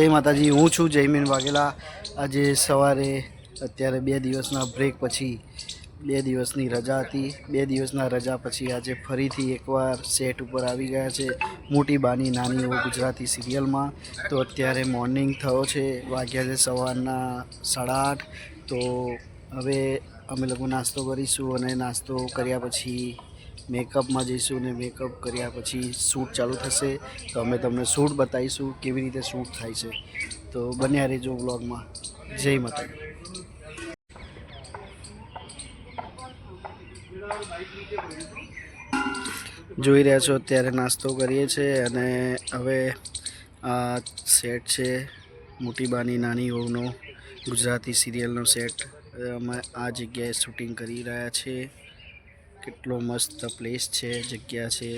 જય માતાજી, હું છું જયમીન વાઘેલા. આજે સવારે અત્યારે બે દિવસના બ્રેક પછી બે દિવસની રજા હતી. બે દિવસના રજા પછી આજે ફરીથી એકવાર સેટ ઉપર આવી ગયા છે મોટી બાની નાની ઓ ગુજરાતી સિરિયલમાં. તો અત્યારે મોર્નિંગ થયો છે, વાગ્યા છે સવારના સાડા આઠ. તો હવે અમે લોકો નાસ્તો કરીશું અને નાસ્તો કર્યા પછી મેકઅપમાં જઈશું અને મેકઅપ કર્યા પછી શૂટ ચાલુ થશે. તો અમે તમને શૂટ બતાવીશું કેવી રીતે શૂટ થાય છે. તો બન્યા રહેજો વ્લોગમાં. જય માતા જોઈ રહ્યા છો, અત્યારે નાસ્તો કરીએ છીએ અને હવે આ સેટ છે મોટી બાની નાની ઓળનો ગુજરાતી સિરિયલનો સેટ. અમે આ જગ્યાએ શૂટિંગ કરી રહ્યા છીએ. કેટલો મસ્ત પ્લેસ છે જગ્યા છે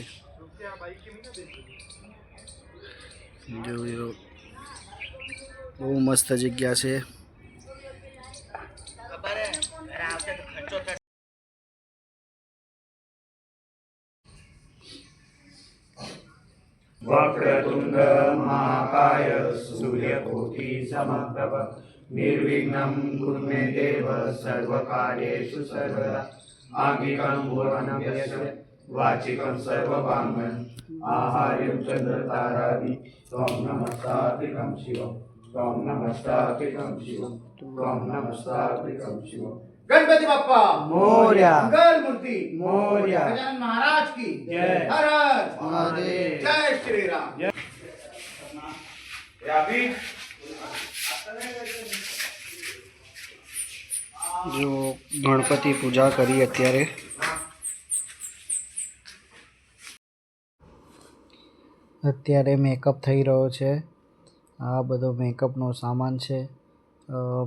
જોયું બહુ મસ્ત જગ્યા છે વક્રતુંડ મહાકાય સૂર્યકોટિ સમપ્રભ નિર્વિઘ્ન કુર્મે દેવ સર્વકાર્યેષુ સર્વદા वाचिकं आहार्यं चन्द्रतारादि। त्वं शिवं त्वं शिवं त्वं गणपति बापा मौर्य। मंगल मूर्ति! मौर्य। गजानन महाराज की। जय। हर हर महादेव। जय श्री राम। या भी જો ગણપતિ પૂજા કરી અત્યારે. અત્યારે મેકઅપ થઈ રહ્યો છે. આ બધો મેકઅપનો સામાન છે.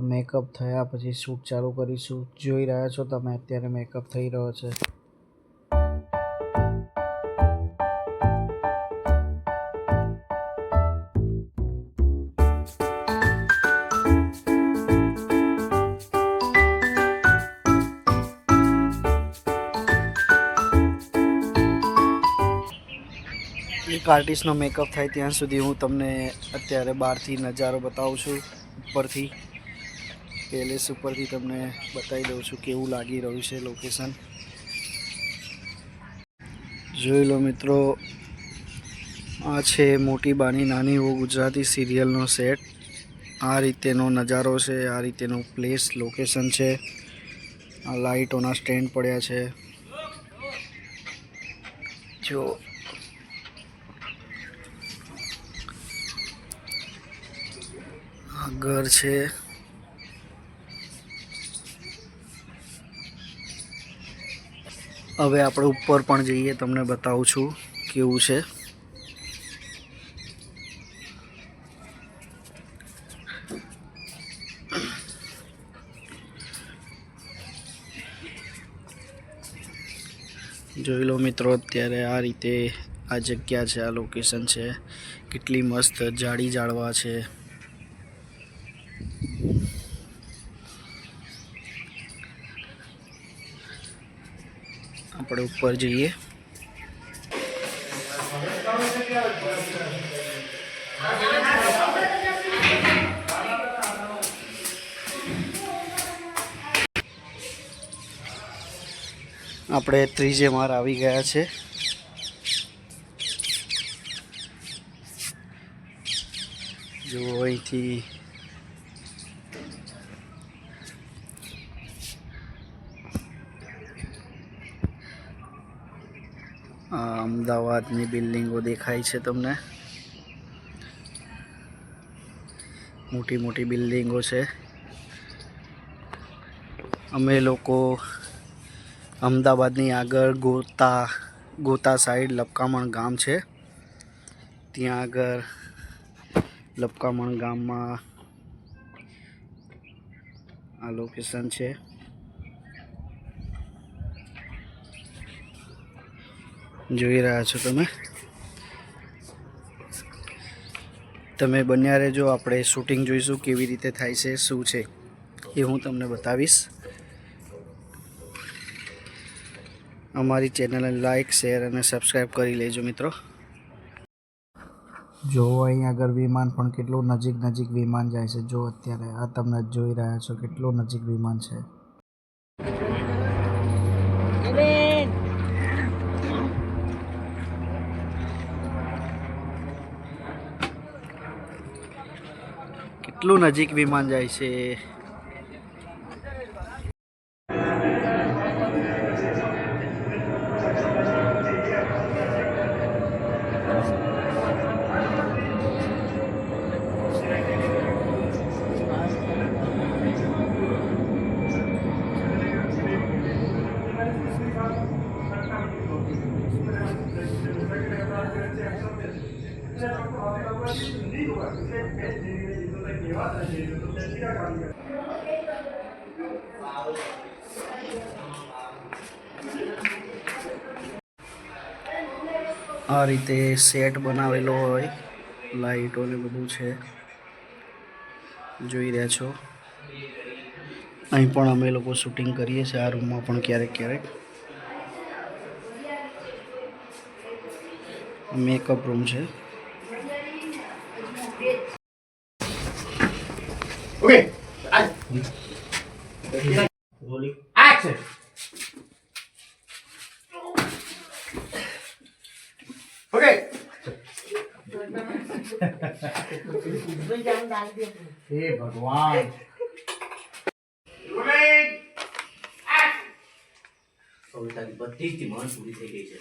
મેકઅપ થયા પછી શૂટ ચાલુ કરીશું. જોઈ રહ્યા છો તમે અત્યારે મેકઅપ થઈ રહ્યો છે. એક આર્ટિસ્ટનો મેકઅપ થાય ત્યાં સુધી હું તમને અત્યારે બહારથી નજારો બતાવું છું, ઉપરથી. પેલેસ ઉપરથી તમને બતાવી દઉં છું કેવું લાગી રહ્યું છે લોકેશન જોઈ લો મિત્રો, આ છે મોટી બાની નાની વો ગુજરાતી સિરિયલનો સેટ આ રીતેનો નજારો છે, આ રીતેનું પ્લેસ લોકેશન છે. આ લાઇટોના સ્ટેન્ડ પડ્યા છે. જો ઘર છે. હવે આપણે ઉપર પણ જઈએ, તમને બતાવું છું કેવું છે. જોઈ લો મિત્રો, અત્યારે આ રીતે આ જગ્યા છે, આ લોકેશન છે. કેટલી મસ્ત જાડી જાળવા છે. આપણે ઉપર જઈએ. આપણે ત્રીજે માર આવી ગયા છે. જો અહીંથી આ અમદાવાદની બિલ્ડિંગો દેખાય છે તમને. મોટી મોટી બિલ્ડિંગો છે. અમે લોકો અમદાવાદની આગળ ગોતા ગોતા સાઈડ લપકામણ ગામ છે. ત્યાં આગળ લપકામણ ગામમાં આ લોકેશન છે. જોઈ રહ્યા છો તમે. તમે બન્યા રહેજો આપણે શૂટિંગ જોઈશું, કેવી રીતે થાય છે, શું છે, એ હું તમને બતાવીશ. અમારી ચેનલને લાઈક શેર અને સબસ્ક્રાઈબ કરી લેજો મિત્રો. જો અહીં આગળ વિમાન પણ કેટલું નજીક નજીક વિમાન જાય છે. જો અત્યારે આ તમને જોઈ રહ્યા છો, કેટલું નજીક વિમાન છે. કેટલું નજીક વિમાન જાય છે. આ રીતે સેટ બનાવેલો હોય. લાઈટો ને બધું છે. જોઈ રહ્યા છો. અહીં પણ અમે લોકો શૂટિંગ કરીએ છીએ. આ રૂમમાં પણ ક્યારેક ક્યારેક. મેકઅપ રૂમ છે. Okay. ભગવાન કવિતાની બધી જ માંડ પૂરી થઈ ગઈ છે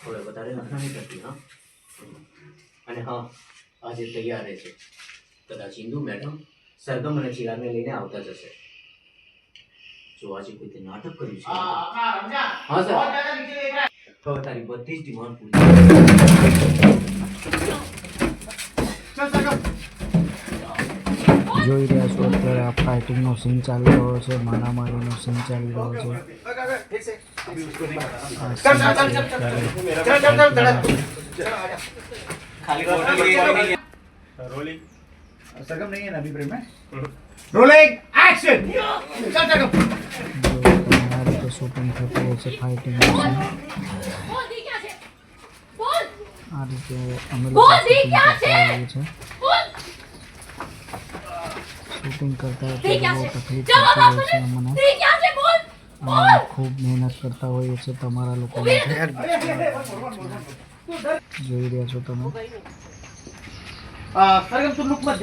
હવે વધારે લગ્ન કરતી હા અને હા આજે તૈયાર છે કદાચ હિન્દુ મેડમ સરગમ અને ચિરાગને લઈને આવતા જશે જો આજે કોઈ તે નાટક કર્યું છે હા સર કવિતાની બધી જ ડિમાન્ડ પૂરી જોઈ રહ્યા છો અત્યારે આ ફાઇટિંગનો સીન ચાલી રહ્યો છે મારામારીનો સીન ચાલી રહ્યો છે ओके ओके ठीक से अभी उसको नहीं पता આ चल scene चल છે चल चल અત્યારે चल चल चल चल चल ખાલી रोलिंग सरगम नहीं है ना अभी प्रेम में रोलिंग एक्शन चल सरगम જો તમે આ રીતે શૂટિંગ થતું હોય છે ફાઇટિંગનું સીન બોલ દી ક્યાં છે બોલ આ રીતે અમે બોલ, લોકો દી શૂટિંગ ક્યાં કરતા છે? શૂટિંગ કરતા બહુ તકલીફ પડતી છે અમને ખૂબ મહેનત કરતા હોઈએ છીએ તમારા લોકો જોઈ રહ્યા છો તમે સરગમ તું લુકમાં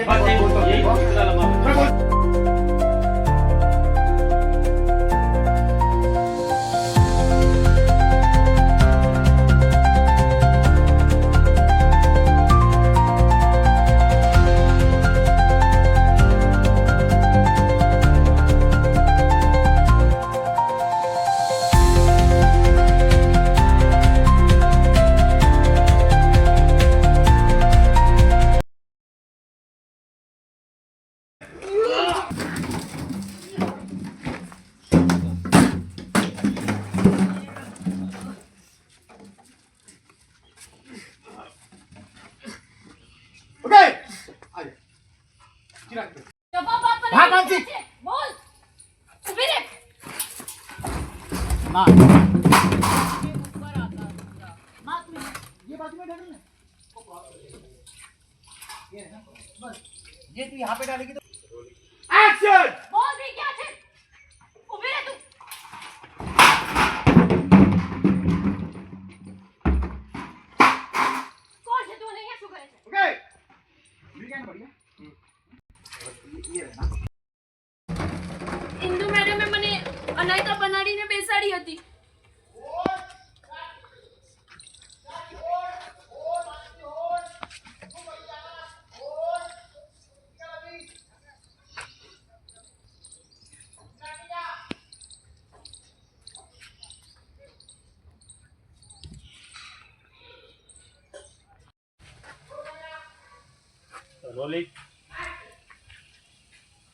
મને અનાયકા બનાડીને બેસાડી હતી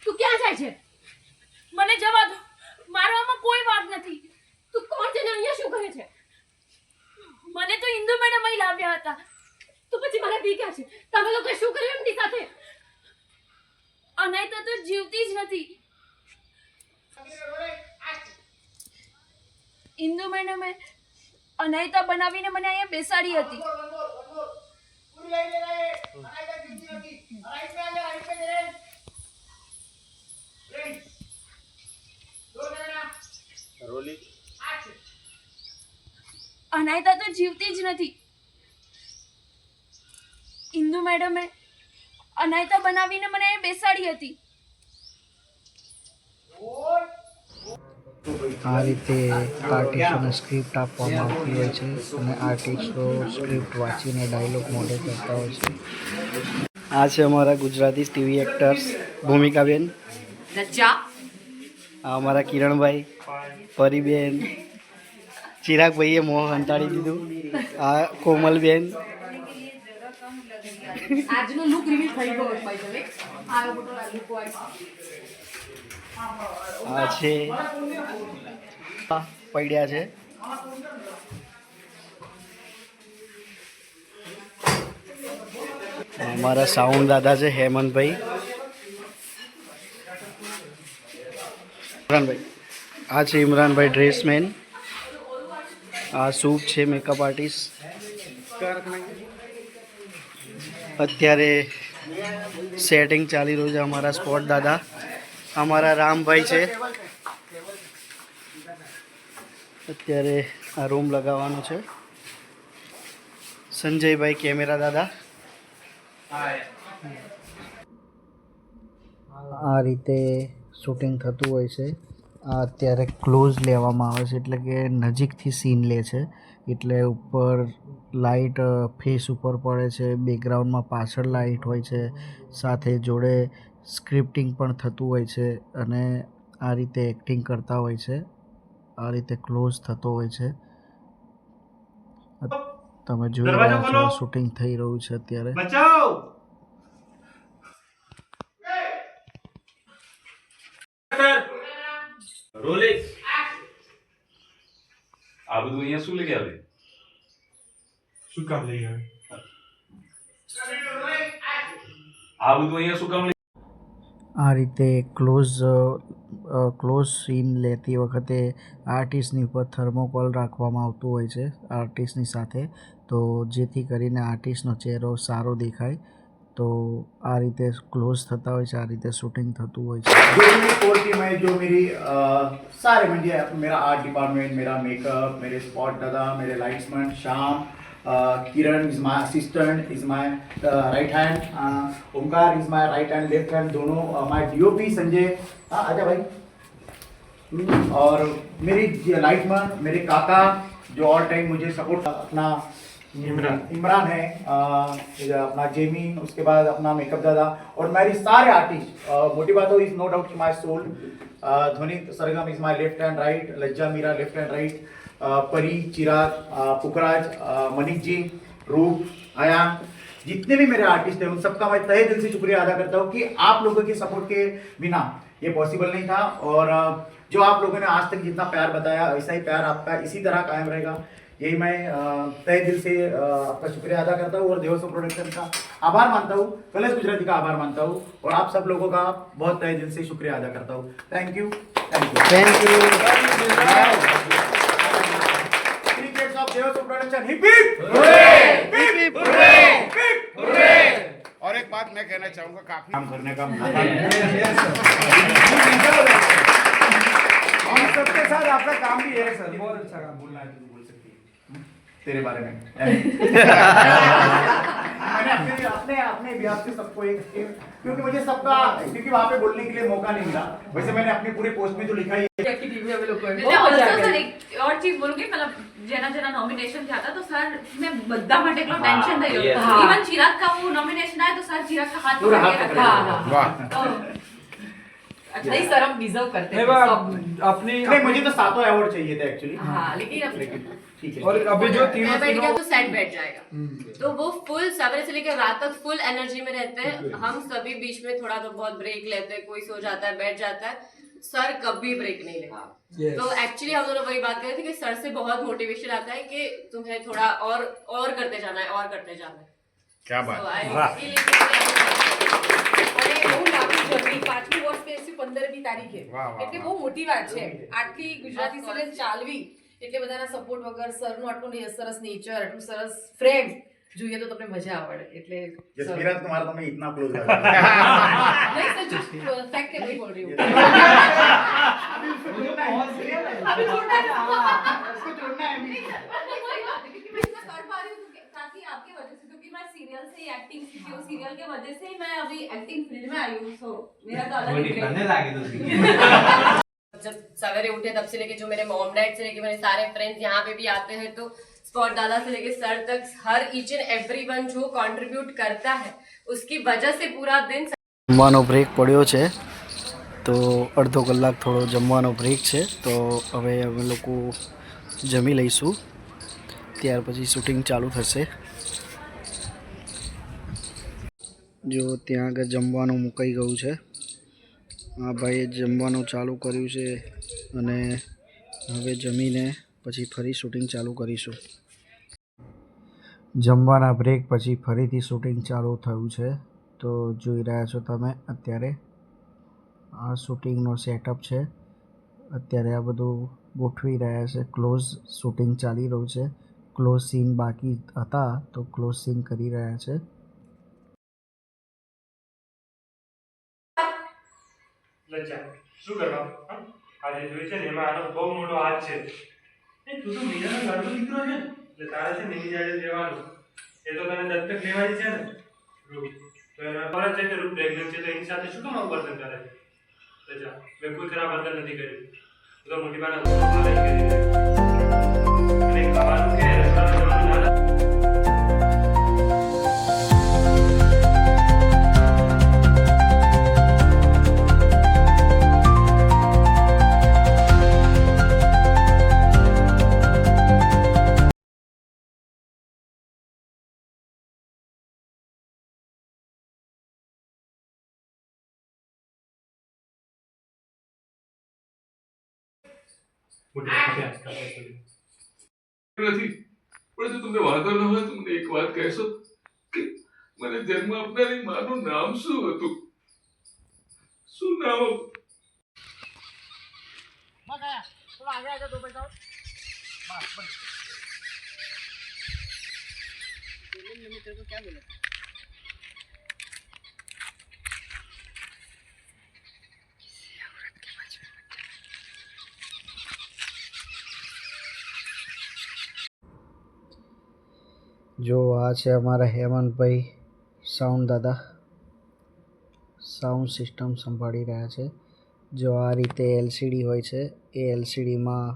તું ક્યાં જાય છે મને જવા દો મારવામાં કોઈ વાત નથી તું કોણ છે ને અહીંયા શું કરે છે મને તો ઇન્દુ મેડમ અહીં લાવ્યા હતા તો પછી મારા બી ક્યાં છે તમે લોકો શું કર્યું એમની સાથે અનાયતા તો જીવતી જ નથી ઇન્દુ મેડમે અનાયતા બનાવીને મને અહીંયા બેસાડી હતી. અનાયતા તો જીવતી જ નથી. ઇન્દુ મેડમે અનાયતા બનાવીને મને અહીંયા બેસાડી હતી. આ રીતે આર્ટિસ્ટોને સ્ક્રિપ્ટ આપવામાં આવતી હોય છે અને આર્ટિસ્ટો સ્ક્રિપ્ટ વાંચીને ડાયલોગ મોડે કરતા હોય છે. આ છે અમારા ગુજરાતી ટીવી એક્ટર્સ ભૂમિકાબેન. આ અમારા કિરણભાઈ પરીબેન ચિરાગભાઈએ મોં હંતાડી દીધું. આ કોમલબેન. આજનો લુક રિવીલ થઈ ગયો ભાઈ તમે આ ફોટો લુક વાઇઝ આ છે. પડ્યા છે. અમારા સાઉન્ડ દાદા છે, હેમંતભાઈ. ઇમરાનભાઈ. આ છે ઇમરાનભાઈ ડ્રેસમેન. આ સૂપ છે મેકઅપ આર્ટિસ્ટ અત્યારે સેટિંગ ચાલી રહ્યું છે અમારા સ્પોટ દાદા. અમારા રામભાઈ છે. અત્યારે આ રૂમ લગાવવાનો છે. સંજયભાઈ કેમેરા દાદા. આ રીતે શૂટિંગ થતું હોય છે. આ અત્યારે ક્લોઝ લેવામાં આવે છે, એટલે કે નજીકથી સીન લે છે. એટલે ઉપર લાઇટ ફેસ ઉપર પડે છે, બેકગ્રાઉન્ડમાં પાછળ લાઇટ હોય છે, સાથે જોડે સ્ક્રિપ્ટિંગ પણ થતું હોય છે અને આ રીતે એક્ટિંગ કરતા હોય છે. આ રીતે ક્લોઝ થતો હોય છે. તમે જોઈ રહ્યા છો શૂટિંગ થઈ રહ્યું છે અત્યારે. બચાવ! રોલેક્સ. આ બધું અહીંયા શું લઈ આવે? શું કામ લઈ આવે? આ બધું અહીંયા શું કામ આ રીતે ક્લોઝ ક્લોઝ સીન લેતી વખતે આર્ટિસ્ટની ઉપર થર્મોકોલ રાખવામાં આવતું હોય છે આર્ટિસ્ટની સાથે તો જેથી કરીને આર્ટિસ્ટનો ચહેરો સારો દેખાય તો આ રીતે ક્લોઝ થતા હોય છે આ રીતે શૂટિંગ થતું હોય છે जो मेरी कोर टीम है जो मेरी अ, सारे म्हणजे मेरा आर्ट डिपार्टमेंट मेरा मेकअप मेरे स्पॉट दादा मेरे लाइट्समैन Shyam Kiran is my assistant is my right hand Omkar is my right hand left hand दोनों माय डीओपी संजय। हाँ आजा भाई। हम्म, और मेरी लाइटमैन मेरे काका जो ऑल टाइम मुझे सपोर्ट अपना इमरान। इमरान है। ये अपना जेमी उसके बाद अपना मेकअप दादा। और मेरी सारे आर्टिस्ट मोटी बात हो is no doubt my soul Dhwani Sargam is my left hand right Lajja Meera left hand right परी चिराग पुखराज मनीष जी रूप आया जितने भी मेरे आर्टिस्ट हैं उन सबका मैं तहे दिल से शुक्रिया अदा करता हूँ कि आप लोगों के सपोर्ट के बिना ये पॉसिबल नहीं था और जो आप लोगों ने आज तक जितना प्यार बताया ऐसा ही प्यार आपका इसी तरह कायम रहेगा। यही मैं तय दिल से आपका शुक्रिया अदा करता हूँ और देवस्व प्रोडक्शन का आभार मानता हूँ। कलेश गुजराती का आभार मानता हूँ और आप सब लोगों का बहुत तय दिल से शुक्रिया अदा करता हूँ। Thank you thank you thank you Devasva production hip hip hip hip और एक बात मैं कहना चाहूँगा काफ़ी काम करने का मौका हम सबके साथ आपका काम भी है सर। बहुत अच्छा काम बोलना है तू बोल सकती है। तेरे बारे में। मैंने अपने अपने अपने बिहार से सबको एक क्योंकि मुझे सबका क्योंकि वहाँ पे बोलने के लिए मौका नहीं मिला वैसे मैंने अपने पूरे पोस्ट में जो लिखा है એટલે also સર એક ઓર ચીજ બોલું કે મતલબ જેના જેના નોમિનેશન થયા હતા તો સર મેં બધા માટે એટલો ટેન્શન થઈ yes. ગયો ઇવન ચિરાગ का वो नॉमिनेशन आया तो सर चिराग का हाथ पूरा पकड़ हाथ के पकड़ रखा के वाह नहीं सर हम डिजर्व करते नहीं, हैं वो सब। आप- अपनी नहीं मुझे तो सातों अवार्ड चाहिए थे एक्चुअली हाँ लेकिन अब लेकिन ठीक है तो वो फुल सवेरे से लेकर रात तक फुल एनर्जी में रहते हैं। हम सभी बीच में थोड़ा तो बहुत ब्रेक लेते हैं। कोई सो जाता है बैठ जाता है। सर कभी ब्रेक नहीं लेगा। तो एक्चुअली हम दोनों वही बात कर थे कि सर से बहुत मोटिवेशन आता है कि तुम्हें थोड़ा और और करते जाना है और करते जाना है। क्या बात। है। वो मोटी बात है। आठवीं गुजराती चालवी। એટલે બધાના સપોર્ટ વગર સરનું આટલું ને- સરસ નેચર આટલું સરસ ફ્રેન્ડ જોઈએ તો તમને મજા આવડે એટલે जसमीराज तुम्हारा तो मैं इतना क्लोज लगा नहीं सर जो फैक्ट है वही बोल रही हूँ कोई बात नहीं, क्योंकि मैं इतना कर पा रही हूँ तो काफी आपकी वजह से क्योंकि मैं सीरियल से ही एक्टिंग सीखी हूँ सीरियल के वजह से ही मैं अभी एक्टिंग फील्ड में आई हूँ सो मेरा तो अलग ही craze है। जब सवेरे उठे तब से लेके जो मेरे मॉम डैड से लेके मेरे सारे फ्रेंड्स यहाँ पे भी आते हैं तो स्पॉट दादा से लेके सर तक हर ईच एंड एवरीवन जो कंट्रीब्यूट करता है उसकी वजह से पूरा दिन જમવાનો બ્રેક પડ્યો છે તો અડધો કલાક થોડો જમવાનો બ્રેક છે તો હવે અમે લોકો જમી લઈશું ત્યાર પછી શૂટિંગ ચાલુ થશે જો ત્યાં આગળ જમવાનું મુકાઈ ગયું છે આ ભાઈએ જમવાનું ચાલુ કર્યું છે અને હવે જમીને પછી ફરી શૂટિંગ ચાલુ કરીશું. જમવાના બ્રેક પછી ફરીથી શૂટિંગ ચાલુ થયું છે. તો જોઈ રહ્યા છો તમે અત્યારે આ શૂટિંગનો સેટઅપ છે. અત્યારે આ બધું ગોઠવી રહ્યા છે. ક્લોઝ શૂટિંગ ચાલી રહ્યું છે. ક્લોઝ સીન બાકી હતા તો ક્લોઝ સીન કરી રહ્યા છે. શું કરવા હા? આજે જોઈ છે ને, એમાં આનો બહુ મોટો હાથ છે. એ તું તો મીરાનો લાડકો દીકરો છે એટલે તારે છે ને એની જાડે રહેવાનું. એ તો તને દત્તક લેવાની છે ને. રૂપ તો પર જ છે કે તો એની સાથે શું કામ કરે છે? કોઈ ખરાબ વર્તન નથી કર્યું. તો મોટી બાના નથી પણ જો તમને વાંધો ન હોય તો મને એક વાત કહેશો કે મને જન્મ આપનારી માનું નામ શું હતું શું નામ હતું? જો આ છે અમારા હેમંતભાઈ સાઉન્ડ દાદા. સાઉન્ડ સિસ્ટમ સંભાળી રહ્યા છે. જો આ રીતે એલસીડી હોય છે, એ એલસીડીમાં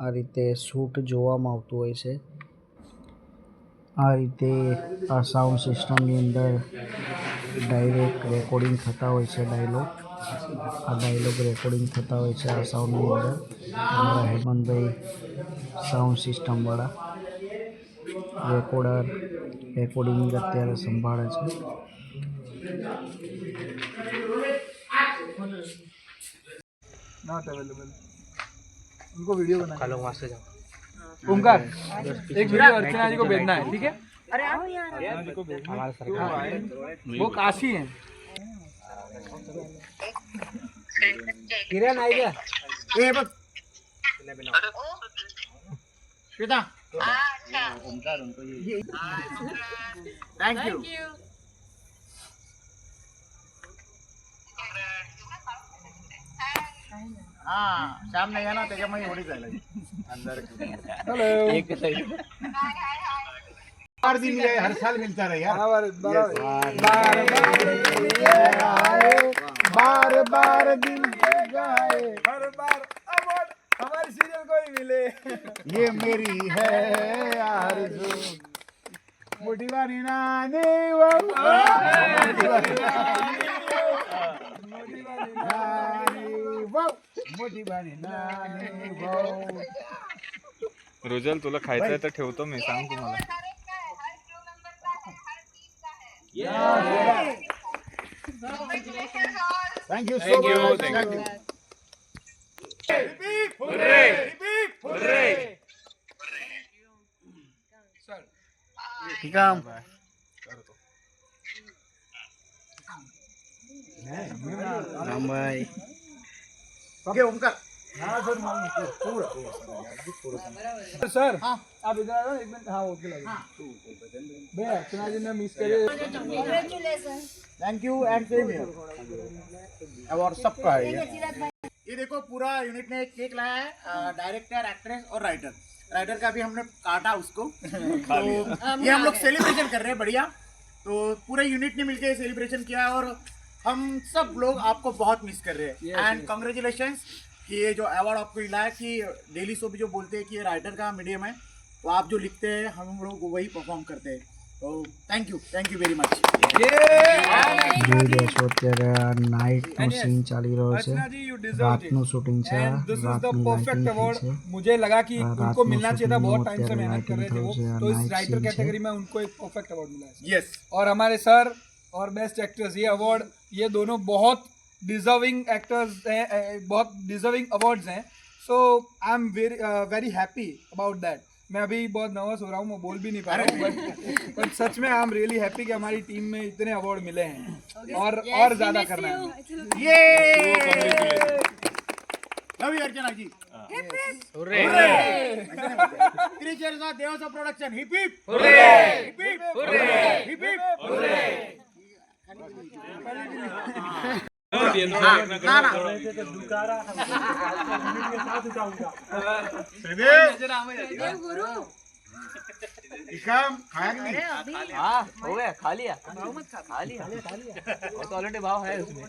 આ રીતે શૂટ જોવામાં આવતું હોય છે. આ રીતે આ સાઉન્ડ સિસ્ટમની અંદર ડાયરેક્ટ રેકોર્ડિંગ થતા હોય છે ડાયલોગ આ ડાયલોગ રેકોર્ડિંગ થતા હોય છે આ સાઉન્ડની અંદર. અમારા હેમંતભાઈ સાઉન્ડ સિસ્ટમવાળા. રેકોર્ડર રેકોર્ડિંગ અત્યારે સંભાળે છે नॉट अवेलेबल उनको वीडियो बना हेलो वहाँ से जाओ ओमकार एक वीडियो अर्चना जी को भेजना है ठीक है अरे आओ यार हमारे सरकार वो काशी है किरण आई क्या ए बघ श्वेता थैंक यू हाँ शाम नहीं है ना त्याच्यामुळे एवढी झालं अंदर हेलो एक बार दिन ये हर साल मिलता रहे यार बार बार बार बार दिल गाए हर बार हमारे सीरियल को ही मिले। ये मेरी है आरज़ू। मोटी वाली नानी वो। मोटी वाली नानी वो। मोठी वाली नानी वो। रोजल तुला खायचंय तर ठेवतो मी सांग तुम्हाला. Thank you so much thank કામ Rambhai okay thank you and સબકા ये देखो पूरा यूनिट ने एक केक लाया है डायरेक्टर एक्ट्रेस और राइटर राइटर का भी हमने काटा उसको। तो ये हम लोग सेलिब्रेशन कर रहे हैं बढ़िया। तो पूरे यूनिट ने मिलकर सेलिब्रेशन किया और हम सब लोग आपको बहुत मिस कर रहे हैं। एंड कॉन्ग्रेचुलेशन कि ये जो अवार्ड आपको मिला है कि डेली शो भी जो बोलते हैं कि ये राइटर का मीडियम है तो आप जो लिखते हैं हम लोग वही परफॉर्म करते हैं। तो thank you thank you very much જોઈ રહ્યા છો અત્યારે આ નાઇટનો સીન ચાલી રહ્યો છે अर्चना जी यू डिजर्व રાતનું શૂટિંગ છે एंड दिस इज द રાતની परफेक्ट લાઇટિંગ अवार्ड છે मुझे लगा कि हाँ, रात उनको में मिलना चाहिए था shooting बहुत में टाइम से અત્યારે मेहनत कर रहे थे वो lighting तो થયું इस છે, राइटर night scene कैटेगरी में उनको एक परफेक्ट अवार्ड मिला है यस और हमारे सर और बेस्ट एक्टर्स ये अवार्ड ये दोनों बहुत डिजर्विंग एक्टर्स हैं अ, बहुत डिजर्विंग अवार्ड्स हैं so I am very very happy about that मैं अभी बहुत नर्वस हो रहा हूँ मैं बोल भी नहीं पा रहा हूँ बट बट सच में आई एम रियली हैप्पी कि हमारी टीम में इतने अवार्ड मिले हैं। Okay. और yes, और ज़्यादा करना है। ये love you Archana ji three cheers of Devas production hip hip hip hip hip hip ना ना इकम खाया कि नहीं हाँ हो गया खा लिया खा लिया और तो ऑलरेडी भाव है उसमें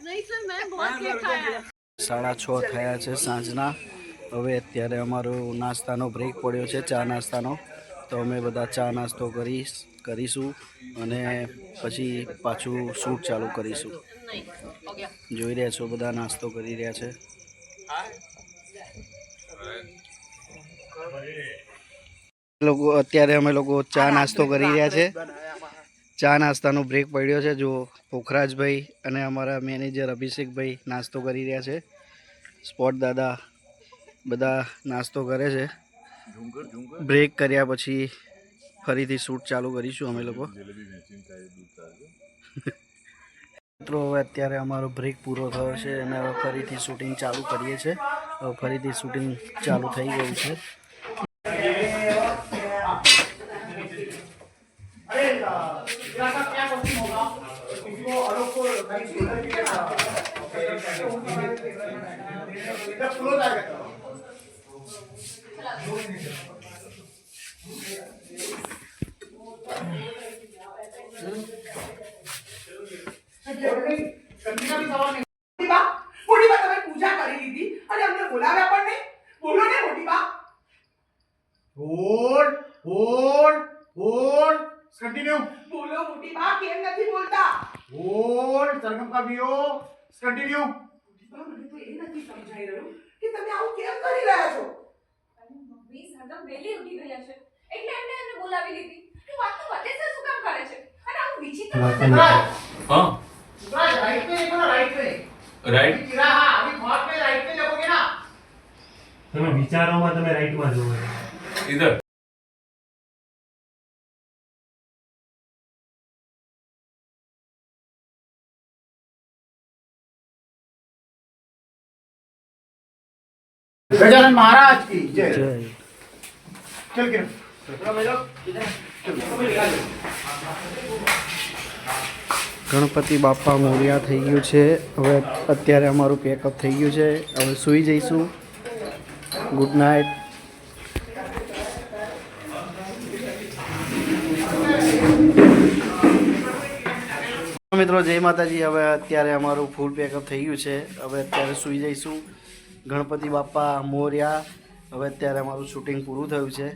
नहीं सर मैं बहुत केक खाया સાડા છ થયા છે સાંજના હવે અત્યારે અમારો નાસ્તાનો બ્રેક પડ્યો છે ચા નાસ્તાનો તો અમે બધા ચા નાસ્તો કરીશ કરીશું અને પછી પાછું શૂટ ચાલુ કરીશું જોઈ રહ્યા છો, બધા નાસ્તો કરી રહ્યા છે. લોકો, અત્યારે અમે લોકો ચા નાસ્તો કરી રહ્યા છે. ચા નાસ્તાનો બ્રેક પડ્યો છે. જો પોખરાજભાઈ અને અમારા મેનેજર અભિષેકભાઈ નાસ્તો કરી રહ્યા છે. સ્પોટ દાદા બધા નાસ્તો કરે છે. બ્રેક કર્યા પછી ફરીથી શૂટ ચાલુ કરીશું અમે લોકો. મિત્રો હવે અત્યારે અમારો બ્રેક પૂરો થયો છે અને હવે ફરીથી શૂટિંગ ચાલુ કરીએ છીએ. હવે ફરીથી શૂટિંગ ચાલુ થઈ ગયું છે. अरे એ નથી સમજાઈ રહ્યું કે તમે આવું કેમ કરી રહ્યા છો? મમ્મી સરગમ વેલી ઉઠી ગયા છે. એટલે એમને એમને બોલાવી લીધી. કે વાત તો વધે છે શું કામ કરે છે? અને આવું વિચિત્ર વાત વિચારોમાં તમે રાઈટમાં જોવો છો इधर गजानन महाराज की जय જય चल किरण ગણપતિ બાપા મોર્યા થઈ ગયું છે હવે અત્યારે અમારું પેકઅપ થઈ ગયું છે હવે સૂઈ જઈશું ગુડ નાઇટ મિત્રો, જય માતાજી. હવે અત્યારે અમારું ફૂલ પેકઅપ થઈ ગયું છે. હવે અત્યારે સૂઈ જઈશું. ગણપતિ બાપા મોર્યા. હવે અત્યારે અમારું શૂટિંગ પૂરું થયું છે.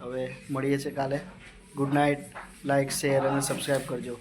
હવે મળીએ છીએ કાલે. ગુડ નાઇટ લાઇક શેર અને સબસ્ક્રાઈબ કરજો.